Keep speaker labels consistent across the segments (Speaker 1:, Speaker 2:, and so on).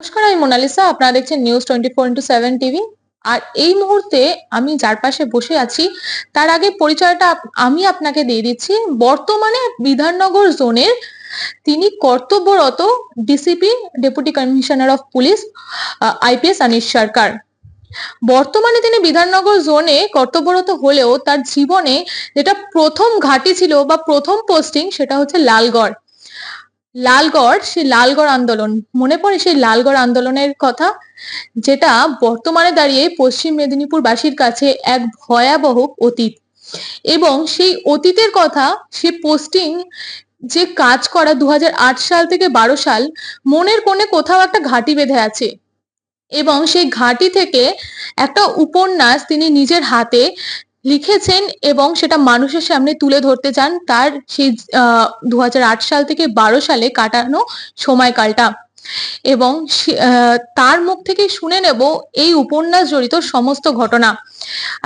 Speaker 1: নমস্কার, আমি মোনালিসা। আপনারা দেখছেন news twenty four into seven TV আর এই মুহূর্তে আমি যার পাশে বসে আছি, তার আগে পরিচয়টা আমি আপনাকে দিয়ে দিচ্ছি। বর্তমানে বিধাননগর জোনের তিনি কর্তব্যরত DCP deputy commissioner of police IPS Anis Sarkar. বর্তমানে তিনি বিধাননগর জোনে কর্তব্যরত হলেও তার জীবনে যেটা প্রথম ঘাঁটি ছিল বা প্রথম পোস্টিং সেটা হচ্ছে লালগড়। লালগড়, সেই লালগড় আন্দোলন। মনে পড়ে সেই লালগড় আন্দোলনের কথা? যেটা বর্তমানে দাঁড়িয়ে পশ্চিম মেদিনীপুরবাসীর কাছে এক ভয়াবহ অতীত। এবং সেই অতীতের কথা সে পোস্টিং যে কাজ করা দু হাজার আট সাল থেকে বারো সাল, মনের কোণে কোথাও একটা ঘাঁটি বেঁধে আছে। এবং সেই ঘাঁটি থেকে একটা উপন্যাস তিনি নিজের হাতে লিখেছেন এবং সেটা মানুষের সামনে তুলে ধরতে চান তার সেই দু সাল থেকে বারো সালে কাটানো সময়কালটা। এবং তার মুখ থেকে শুনে নেব এই উপন্যাস জড়িত সমস্ত ঘটনা।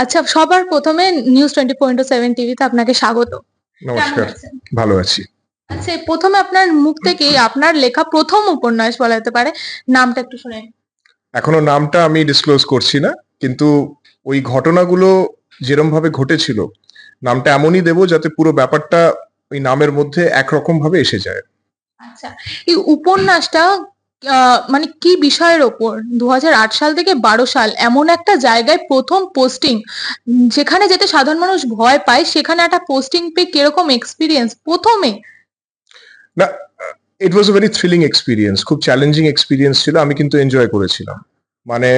Speaker 1: আচ্ছা সবার প্রথমে নিউজ টোয়েন্টি পয়েন্ট সেভেন টিভিতে আপনাকে স্বাগত।
Speaker 2: নমস্কার ভালো আছি।
Speaker 1: আচ্ছা প্রথমে আপনার মুখ থেকে আপনার লেখা প্রথম উপন্যাস বলা যেতে পারে নামটা একটু শুনে
Speaker 2: এখনও নামটা আমি ডিসক্লোজ করছি না কিন্তু ওই ঘটনাগুলো যেরম ভাবে ঘটেছিল নামটা এমনই দেব যাতে পুরো ব্যাপারটা ওই নামের মধ্যে একরকম ভাবে এসে যায়।
Speaker 1: আচ্ছা এই উপন্যাসটা মানে কি বিষয়ের ওপর? দু হাজার আট সাল থেকে বারো সাল এমন একটা জায়গায় প্রথম পোস্টিং যেখানে যেতে সাধারণ মানুষ ভয় পায় সেখানে একটা পোস্টিং পেয়ে কীরকম এক্সপিরিয়েন্স প্রথমে?
Speaker 2: না it was a very thrilling experience খুব চ্যালেঞ্জিং এক্সপিরিয়েন্স ছিল আমি কিন্তু এনজয় করেছিলাম। মানে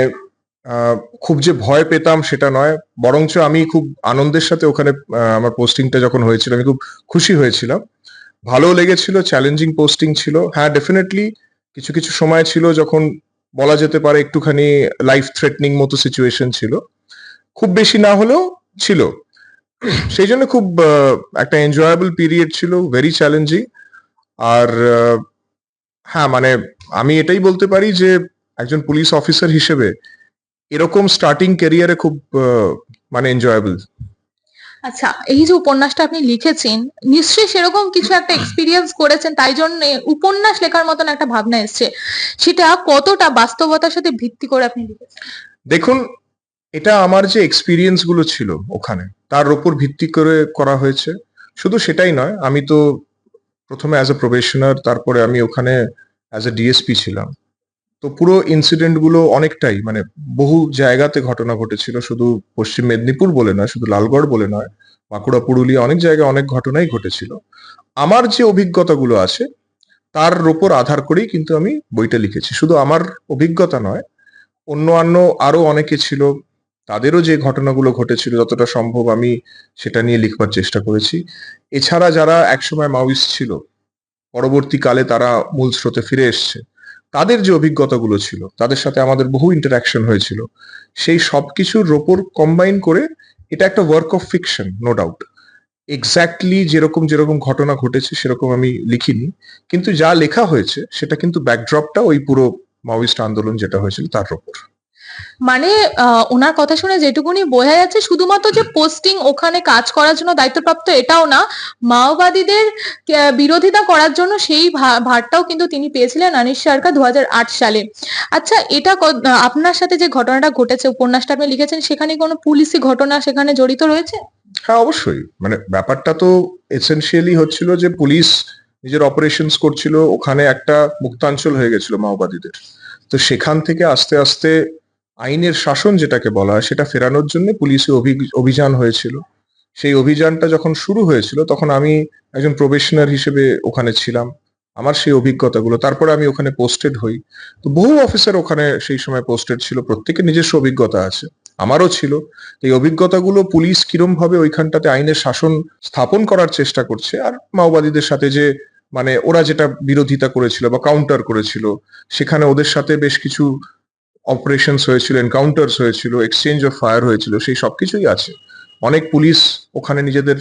Speaker 2: খুব যে ভয় পেতাম সেটা নয়, বরঞ্চ আমি খুব আনন্দের সাথে ওখানে আমার পোস্টিংটা যখন হয়েছিল, আমি খুব খুশি হয়েছিলাম। ভালো লেগেছিল চ্যালেঞ্জিং পোস্টিং ছিল। হ্যাঁ ডেফিনেটলি কিছু কিছু সময় ছিল যখন বলা যেতে পারে একটুখানি লাইফ থ্রেটনিং মতো সিচুয়েশন ছিল। খুব বেশি না হলেও ছিল। সেই জন্য খুব একটা এনজয়েবল পিরিয়ড ছিল ভেরি চ্যালেঞ্জিং আর হ্যাঁ মানে আমি এটাই বলতে পারি যে একজন পুলিশ অফিসার হিসেবে এরকম স্টার্টিং ক্যারিয়ারে খুব মানে এনজয়েবল
Speaker 1: আচ্ছা এই যে উপন্যাসটা আপনি লিখেছেন নিশ্চয়ই সেরকম কিছু একটা এক্সপিরিয়েন্স করেছেন তাই জন্য উপন্যাস লেখার মতন একটা ভাবনা এসছে। সেটা কতটা বাস্তবতার সাথে ভিত্তি করে আপনি লিখেছেন?
Speaker 2: দেখুন এটা আমার যে এক্সপিরিয়েন্সগুলো ছিল ওখানে তার উপর ভিত্তি করে করা হয়েছে। শুধু সেটাই নয় আমি তো প্রথমে অ্যাজ এ প্রফেশনার তারপরে আমি ওখানে অ্যাজ এ ডিএসপি ছিলাম। তো পুরো ইনসিডেন্টগুলো অনেকটাই মানে বহু জায়গাতে ঘটনা ঘটেছিল, শুধু পশ্চিম মেদিনীপুর বলে নয়, শুধু লালগড় বলে নয়, বাঁকুড়া, পুরুলিয়া অনেক জায়গায় অনেক ঘটনাই ঘটেছিল। আমার যে অভিজ্ঞতাগুলো আছে, তার উপর আধার করেই কিন্তু আমি বইটা লিখেছি। শুধু আমার অভিজ্ঞতা নয় অন্য অন্য আরও অনেকে ছিল, তাদেরও যে ঘটনাগুলো ঘটেছিল, যতটা সম্ভব আমি সেটা নিয়ে লিখবার চেষ্টা করেছি। এছাড়া যারা একসময় মাওয়িস্ট ছিল, পরবর্তীকালে তারা মূল স্রোতে ফিরে এসছে। তাদের যে অভিজ্ঞতাগুলো ছিল, তাদের সাথে আমাদের বহু ইন্টারাকশন হয়েছিল, সেই সব কিছুর ওপর কম্বাইন করে এটা একটা work of fiction no doubt exactly যেরকম যেরকম ঘটনা ঘটেছে, সেরকম আমি লিখিনি, কিন্তু যা লেখা হয়েছে, সেটা কিন্তু ব্যাকড্রপটা ওই পুরো মাওয়িস্ট আন্দোলন যেটা হয়েছিল, তার ওপর।
Speaker 1: মানে ওনার কথা শুনে যেটুকুনি বোঝা যাচ্ছে, শুধুমাত্র যে পোস্টিং ওখানে কাজ করার জন্য দায়িত্বপ্রাপ্ত এটাও না, মাওবাদীদের বিরোধিতা করার জন্য সেই ভারটাও কিন্তু তিনি পেয়েছিলেন আনিস সরকার দুহাজার আট সালে। আচ্ছা এটা আপনার সাথে যে ঘটনাটা ঘটেছে, উপন্যাসটা আপনি লিখেছেন, সেখানে কোনো পুলিশি ঘটনা সেখানে জড়িত রয়েছে?
Speaker 2: হ্যাঁ অবশ্যই। মানে ব্যাপারটা তো এসেনশিয়ালি হচ্ছিল যে পুলিশ নিজের অপারেশনস করছিল, ওখানে একটা মুক্তাঞ্চল হয়ে গেছিল মাওবাদীদের। তো সেখান থেকে আস্তে আস্তে আইনের শাসন যেটাকে বলা হয়, সেটা ফেরানোর জন্য পুলিশে অভি- অভিযান হয়েছিল। সেই অভিযানটা যখন শুরু হয়েছিল, তখন আমি একজন প্রবেশনার হিসেবে ওখানে ছিলাম। আমার সেই অভিজ্ঞতাগুলো, তারপরে আমি ওখানে পোস্টেড হই। তো বহু অফিসার ওখানে সেই সময় পোস্টেড ছিল, প্রত্যেকের নিজস্ব অভিজ্ঞতা আছে, আমারও ছিল। এই অভিজ্ঞতাগুলো পুলিশ কিরম ভাবে ওইখানটাতে আইনের শাসন স্থাপন করার চেষ্টা করছে, আর মাওবাদীদের সাথে যে মানে ওরা যেটা বিরোধিতা করেছিল বা কাউন্টার করেছিল, সেখানে ওদের সাথে বেশ কিছু অপারেশনস হয়েছিল এনকাউন্টার্স হয়েছিল এক্সচেঞ্জ অফ ফায়ার হয়েছিল, সেই সবকিছুই আছে। অনেক পুলিশ ওখানে নিজেদের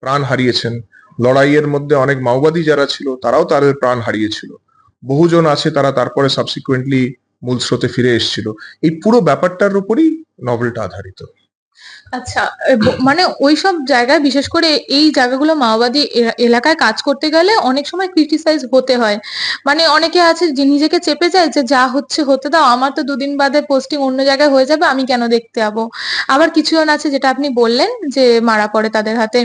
Speaker 2: প্রাণ হারিয়েছেন। লড়াইয়ের মধ্যে অনেক মাওবাদী যারা ছিল, তারাও তাদের প্রাণ হারিয়েছিল। বহুজন আছে তারা তারপরে সাবসিকুয়েন্টলি মূল স্রোতে ফিরে এসেছিল। এই পুরো ব্যাপারটার উপরই নভেলটা আধারিত।
Speaker 1: আচ্ছা মানে ওইসব জায়গায় বিশেষ করে এই জায়গাগুলো মাওবাদী এলাকায় কাজ করতে গেলে অনেক সময় ক্রিটিসাইজ হতে হয়। মানে অনেকে আছে যে নিজেকে চেপে যায় যে যা হচ্ছে হতে দাও, আমার তো দুদিন বাদে পোস্টিং অন্য জায়গায় হয়ে যাবে, আমি কেন দেখতে যাব? আবার কিছুজন আছে যেটা আপনি বললেন যে মারা পড়ে তাদের হাতে।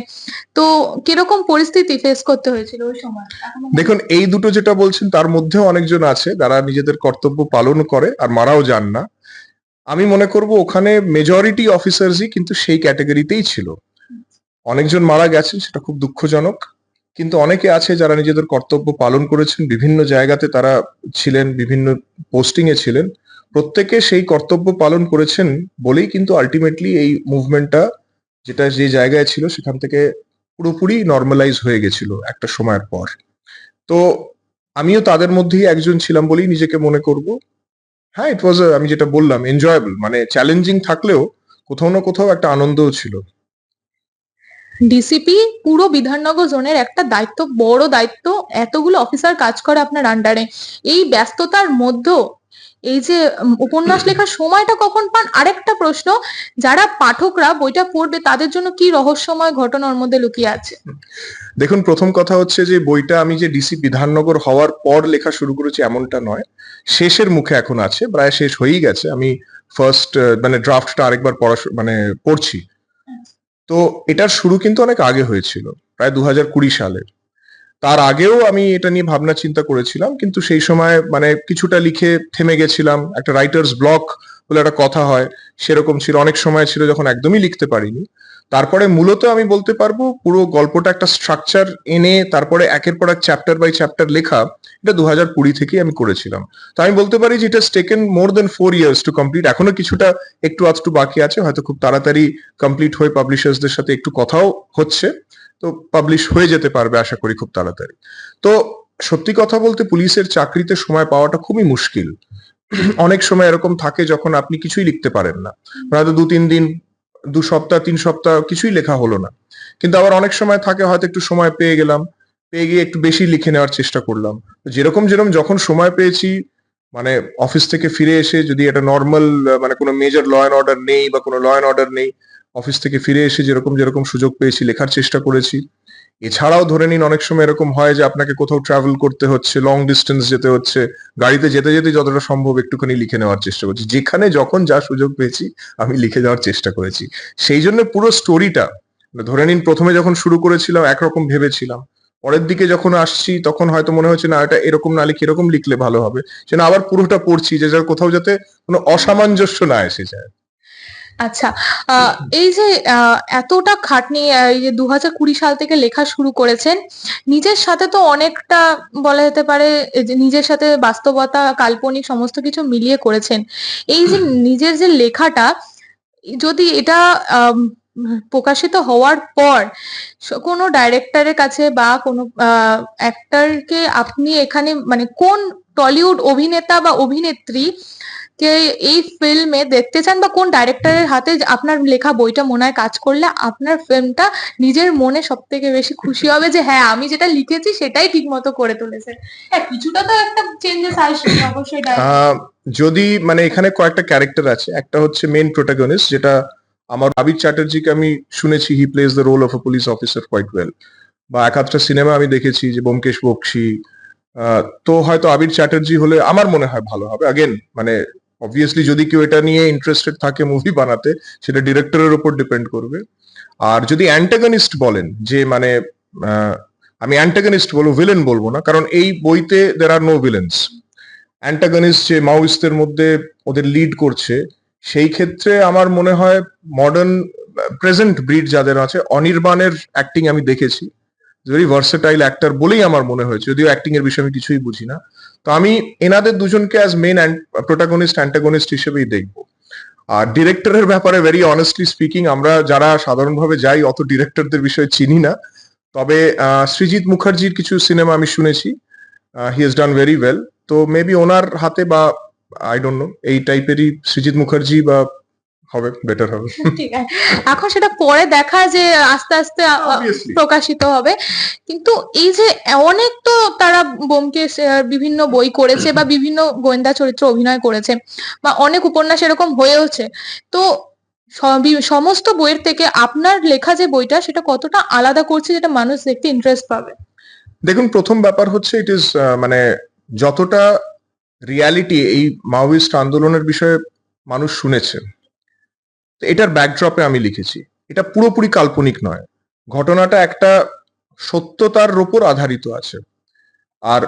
Speaker 1: তো কীরকম পরিস্থিতি ফেস করতে হয়েছিল ওই সময়?
Speaker 2: দেখুন, এই দুটো যেটা বলছেন, তার মধ্যেও অনেকজন আছে, যারা নিজেদের কর্তব্য পালন করে আর মারাও যান না। আমি মনে করব ওখানে মেজরিটি অফিসার্সই কিন্তু সেই ক্যাটাগরিতেই ছিল। অনেকজন মারা গেছেন, সেটা খুব দুঃখজনক। কিন্তু অনেকে আছে যারা নিজেদের কর্তব্য পালন করেছেন, বিভিন্ন জায়গাতে তারা ছিলেন, বিভিন্ন পোস্টিং এ ছিলেন। প্রত্যেকে সেই কর্তব্য পালন করেছেন বলেই কিন্তু আলটিমেটলি এই মুভমেন্টটা যেটা যে জায়গায় ছিল, সেখান থেকে পুরোপুরি নর্মালাইজ হয়ে গেছিল একটা সময়ের পর। তো আমিও তাদের মধ্যেই একজন ছিলাম বলেই নিজেকে মনে করব। হ্যাঁ ইট ওয়াজ আমি যেটা বললাম এনজয়েবল মানে চ্যালেঞ্জিং থাকলেও কোথাও না কোথাও একটা আনন্দও ছিল।
Speaker 1: ডিসিপি পুরো বিধাননগর জোনের একটা দায়িত্ব বড় দায়িত্ব এতগুলো অফিসার কাজ করে আপনার আন্ডারে এই ব্যস্ততার মধ্যেও এই যে উপন্যাস লেখার সময়টা কখন পান? আরেকটা প্রশ্ন যারা পাঠকরা বইটা পড়বে তাদের জন্য কি রহস্যময় ঘটনার মধ্যে লুকিয়ে আছে?
Speaker 2: দেখুন প্রথম কথা হচ্ছে যে বইটা আমি যে ডিসি বিধাননগর হওয়ার পর লেখা শুরু করেছি এমনটা নয়। শেষের মুখে এখন আছে, প্রায় শেষ হয়েই গেছে। আমি ফার্স্ট মানে ড্রাফটটা আরেকবার পড়া মানে পড়ছি। তো এটার শুরু কিন্তু অনেক আগে হয়েছিল, প্রায় দু হাজার কুড়ি সালের। তার আগেও আমি এটা নিয়ে ভাবনা চিন্তা করেছিলাম, কিন্তু সেই সময় মানে কিছুটা লিখে থেমে গেছিলাম। একটা রাইটার্স ব্লক বলে একটা কথা হয়, সেরকম ছিল, অনেক সময় ছিল যখন একদমই লিখতে পারিনি। তারপরে মূলত আমি বলতে পারব, পুরো গল্পটা একটা স্ট্রাকচার এনে তারপরে একের পর এক চ্যাপ্টার বাই চ্যাপ্টার লেখা, এটা দু হাজার কুড়ি থেকেই আমি করেছিলাম। তো আমি বলতে পারি যে এটা taken more than four years to complete এখনও কিছুটা একটু আধটু বাকি আছে, হয়তো খুব তাড়াতাড়ি কমপ্লিট হয়ে পাবলিশার্সদের সাথে একটু কথাও হচ্ছে, তো পাবলিশ হয়ে যেতে পারবে আশা করি খুব তাড়াতাড়ি। তো সত্যি কথা বলতে পুলিশের চাকরিতে সময় পাওয়াটা খুবই মুশকিল। অনেক সময় এরকম থাকে যখন আপনি কিছুই লিখতে পারেন না। হয়তো দু, তিন দিন, দু সপ্তাহ, তিন সপ্তাহ কিছুই লেখা হলো না। কিন্তু আবার অনেক সময় থাকে হয়তো একটু সময় পেয়ে গেলাম, পেয়ে গিয়ে একটু বেশি লিখে নেওয়ার চেষ্টা করলাম। যেরকম যেরকম যখন সময় পেয়েছি মানে অফিস থেকে ফিরে এসে যদি এটা নর্মাল মানে কোনো মেজর ল অ্যান্ড অর্ডার নেই বা কোনো ল অ্যান্ড অর্ডার নেই, অফিস থেকে ফিরে এসে যেরকম যেরকম সুযোগ পেয়েছি, লেখার চেষ্টা করেছি। এছাড়াও ধরে নিন, অনেক সময় এরকম হয় যে আপনাকে কোথাও ট্রাভেল করতে হচ্ছে লং ডিস্টেন্স যেতে হচ্ছে, গাড়িতে যেতে যেতে যতটা সম্ভব একটুখানি লিখে নেওয়ার চেষ্টা করছি। যেখানে যখন যা সুযোগ পেয়েছি, আমি লিখে যাওয়ার চেষ্টা করেছি। সেই জন্য পুরো স্টোরিটা ধরে নিন, প্রথমে যখন শুরু করেছিলাম, একরকম ভেবেছিলাম। পরের দিকে যখন আসছি, তখন হয়তো মনে হচ্ছে, না, এটা এরকম না লিখে, এরকম লিখলে ভালো হবে। সেটা আবার পুরোটা পড়ছি যে যার কোথাও যাতে কোনো অসামঞ্জস্য না এসে যায়।
Speaker 1: আচ্ছা এই যে এতটা খাটনি এই যে দু হাজার কুড়ি সাল থেকে লেখা শুরু করেছেন, নিজের সাথে তো অনেকটা বলা যেতে পারে নিজের সাথে বাস্তবতা, কাল্পনিক সমস্ত কিছু মিলিয়ে করেছেন। এই যে নিজের যে লেখাটা, যদি এটা প্রকাশিত হওয়ার পর কোনো ডাইরেক্টরের কাছে বা কোনো অ্যাক্টরকে আপনি এখানে মানে কোন টলিউড অভিনেতা বা অভিনেত্রী কে এই ফিল্মে দেখতে চান বা কোন ডাইরেক্টরের হাতে আপনার লেখা বইটা মনে হয় কাজ করলে আপনার ফিল্মটা নিজের মনে সব থেকে বেশি খুশি হবে যে হ্যাঁ আমি যেটা লিখেছি সেটাই ঠিক মতো করে তুলেছে হ্যাঁ কিছুটা তো একটা চেঞ্জেস আসবে অবশ্যই
Speaker 2: যদি মানে এখানে কয়েকটা ক্যারেক্টার আছে, একটা হচ্ছে মেন প্রোটাগনিস্ট যেটা আমার আবির চ্যাটার্জিকে আমি শুনেছি he plays the role of a police officer quite well বা এক আধটা সিনেমা আমি দেখেছি যে বোমকেশ বক্সি। তো হয়তো আবির চ্যাটার্জি হলে আমার মনে হয় ভালো হবে। আগেন মানে অবভিয়াসলি যদি কেউ এটা নিয়ে ইন্টারেস্টেড থাকে মুভি বানাতে, সেটা ডিরেক্টরের উপর ডিপেন্ড করবে। আর যদি অ্যান্টাগনিস্ট বলেন, যে মানে আমি অ্যান্টাগনিস্ট বলব ভিলেন বলব না, কারণ এই বইতে দের আর নো ভিলেন্স অ্যান্টাগনিস্ট যে মাওইস্টদের মধ্যে ওদের লিড করছে, সেই ক্ষেত্রে আমার মনে হয় মডার্ন প্রেজেন্ট ব্রিড যাদের আছে, অনির্বাণের অ্যাক্টিং আমি দেখেছি। ভেরি ভার্সেটাইল অ্যাক্টার বলেই আমার মনে হয়েছে, যদিও অ্যাক্টিং এর বিষয়ে আমি কিছুই বুঝি না। তো আমি এনাদের দুজনকে অ্যাজ মেন প্রোটাগনিস্ট অ্যান্টাগনিস্ট হিসেবেই দেখব। আর ডিরেক্টরের ব্যাপারে ভেরি অনেস্টলি স্পিকিং আমরা যারা সাধারণভাবে যাই, অত ডিরেক্টরদের বিষয়ে চিনি না। তবে সৃজিৎ মুখার্জির কিছু সিনেমা আমি শুনেছি। He has done very well তো মেবি ওনার হাতে বা আই ডোন্ট নো এই টাইপেরই সৃজিত মুখার্জি বা হবে বেটার হবে।
Speaker 1: ঠিক আছে। এখন সেটা পরে দেখা যে আস্তে আস্তে. প্রকাশিত হবে। কিন্তু এই যে অনেক তো তারা বোমকেশ আহ, বিভিন্ন বই করেছে বা বিভিন্ন গোয়েন্দা চরিত্র অভিনয় করেছে বা অনেক উপন্যাস এরকম হয়েওছে। তো সমস্ত বইয়ের থেকে আপনার লেখা যে বইটা সেটা কতটা আলাদা করছে যেটা মানুষ দেখতে ইন্টারেস্ট পাবে?
Speaker 2: দেখুন প্রথম ব্যাপার হচ্ছে ইট ইজ মানে যতটা রিয়ালিটি এই মাওয়িস্ট আন্দোলনের বিষয়ে মানুষ শুনেছে তো এটার ব্যাকড্রপে আমি লিখেছি। এটা পুরোপুরি কাল্পনিক নয়। ঘটনাটা একটা সত্যতার উপর আধারিত আছে। আর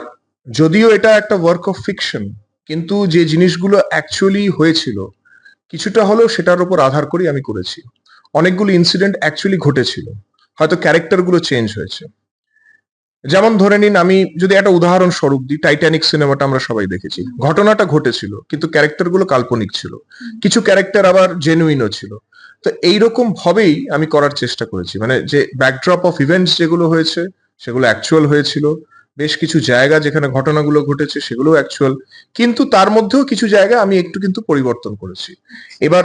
Speaker 2: যদিও এটা একটা ওয়ার্ক অফ ফিকশন কিন্তু যে জিনিসগুলো অ্যাকচুয়ালি হয়েছিল, কিছুটা হলেও সেটার উপর আধার করেই আমি করেছি। অনেকগুলো ইনসিডেন্ট অ্যাকচুয়ালি ঘটেছিল। হয়তো ক্যারেক্টারগুলো চেঞ্জ হয়েছে। যেমন ধরে নিন, আমি যদি একটা উদাহরণ স্বরূপ দিই টাইটানিক সিনেমাটা আমরা সবাই দেখেছি। ঘটনাটা ঘটেছিল, কিন্তু ক্যারেক্টারগুলো কাল্পনিক ছিল। কিছু ক্যারেক্টার আবার জেনুইনও ছিল। তো এইরকম ভাবেই আমি করার চেষ্টা করেছি। মানে যে ব্যাকড্রপ অফ ইভেন্টস যেগুলো হয়েছে, সেগুলো অ্যাকচুয়াল হয়েছিল। বেশ কিছু জায়গা যেখানে ঘটনাগুলো ঘটেছে সেগুলো অ্যাকচুয়াল কিন্তু তার মধ্যেও কিছু জায়গা আমি একটু কিন্তু পরিবর্তন করেছি। এবার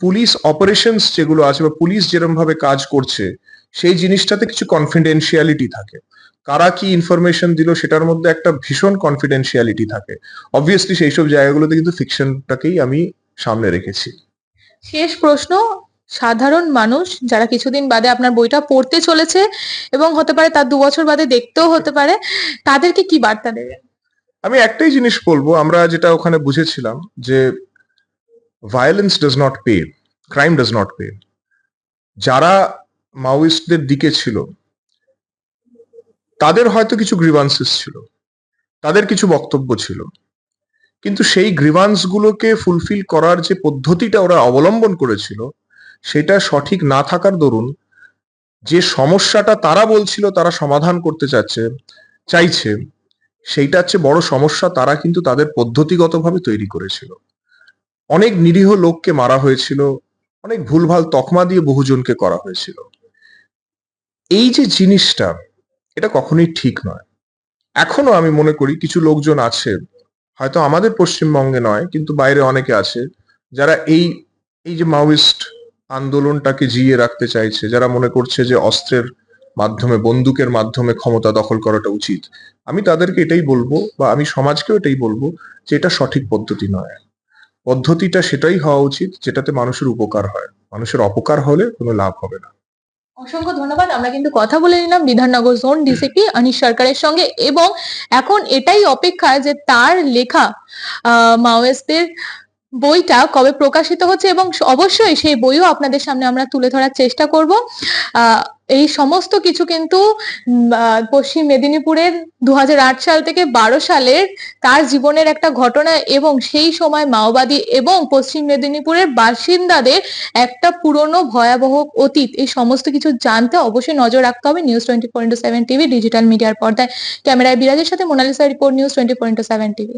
Speaker 2: পুলিশ অপারেশনস যেগুলো আছে, বা পুলিশ যেরকম ভাবে কাজ করছে, সেই জিনিসটাতে কিছু কনফিডেন্সিয়ালিটি থাকে। কারা কি ইনফরমেশন দিল সেটার মধ্যে একটা ভীষণ কনফিডেন্সিয়ালিটি থাকে। অবভিয়াসলি সেই সব জায়গাগুলোতে কিন্তু ফিকশনটাকেই আমি সামনে রেখেছি।
Speaker 1: শেষ প্রশ্ন সাধারণ মানুষ যারা কিছুদিন বাদে আপনার বইটা পড়তে চলেছে এবং হতে পারে তার দু বছর বাদে দেখতেও হতে পারে তাদেরকে কি বার্তা দেবেন?
Speaker 2: আমি একটাই জিনিস বলব আমরা যেটা ওখানে বুঝেছিলাম যে violence does not pay crime does not pay যারা মাওয়িস্টদের দিকে ছিল তাদের হয়তো কিছু গ্রিভান্সেস ছিল, তাদের কিছু বক্তব্য ছিল, কিন্তু সেই গ্রিভান্স গুলোকে ফুলফিল করার যে পদ্ধতিটা ওরা অবলম্বন করেছিল, সেটা সঠিক না থাকার দরুন যে সমস্যাটা তারা বলছিল, তারা সমাধান করতে চাচ্ছে, চাইছে সেইটা হচ্ছে বড় সমস্যা তারা কিন্তু তাদের পদ্ধতিগতভাবে তৈরি করেছিল। অনেক নিরীহ লোককে মারা হয়েছিল, অনেক ভুলভাল তকমা দিয়ে বহুজনকে করা হয়েছিল। এই যে জিনিসটা এটা কখনোই ঠিক নয়। এখনও আমি মনে করি কিছু লোকজন আছে, হয়তো আমাদের পশ্চিমবঙ্গে নয়, কিন্তু বাইরে অনেকে আছে, যারা এই এই যে মাওয়িস্ট আন্দোলনটাকে জিয়ে রাখতে চাইছে, যারা মনে করছে যে অস্ত্রের মাধ্যমে, বন্দুকের মাধ্যমে ক্ষমতা দখল করাটা উচিত। আমি তাদেরকে এটাই বলব, বা আমি সমাজকেও এটাই বলব, যে এটা সঠিক পদ্ধতি নয়। পদ্ধতিটা সেটাই হওয়া উচিত, যেটাতে মানুষের উপকার হয়। মানুষের অপকার হলে কোনো লাভ হবে না।
Speaker 1: অসংখ্য ধন্যবাদ। আমরা কিন্তু কথা বলে নিলাম বিধাননগর জোন ডিসিপি অনিশ সরকারের সঙ্গে এবং এখন এটাই অপেক্ষা যে তার লেখা মাওয়েস্টদের বইটা কবে প্রকাশিত হচ্ছে এবং অবশ্যই সেই বইও আপনাদের সামনে আমরা তুলে ধরার চেষ্টা করব। এই সমস্ত কিছু কিন্তু পশ্চিম মেদিনীপুরের দু হাজার আট সাল থেকে বারো সালের তার জীবনের একটা ঘটনা এবং সেই সময় মাওবাদী এবং পশ্চিম মেদিনীপুরের বাসিন্দাদের একটা পুরনো ভয়াবহ অতীত। এই সমস্ত কিছু জানতে অবশ্যই নজর রাখতে হবে news twenty four into seven TV digital মিডিয়ার পর্দায়। ক্যামেরায় বিরাজের সাথে Monalisa report news twenty four into seven TV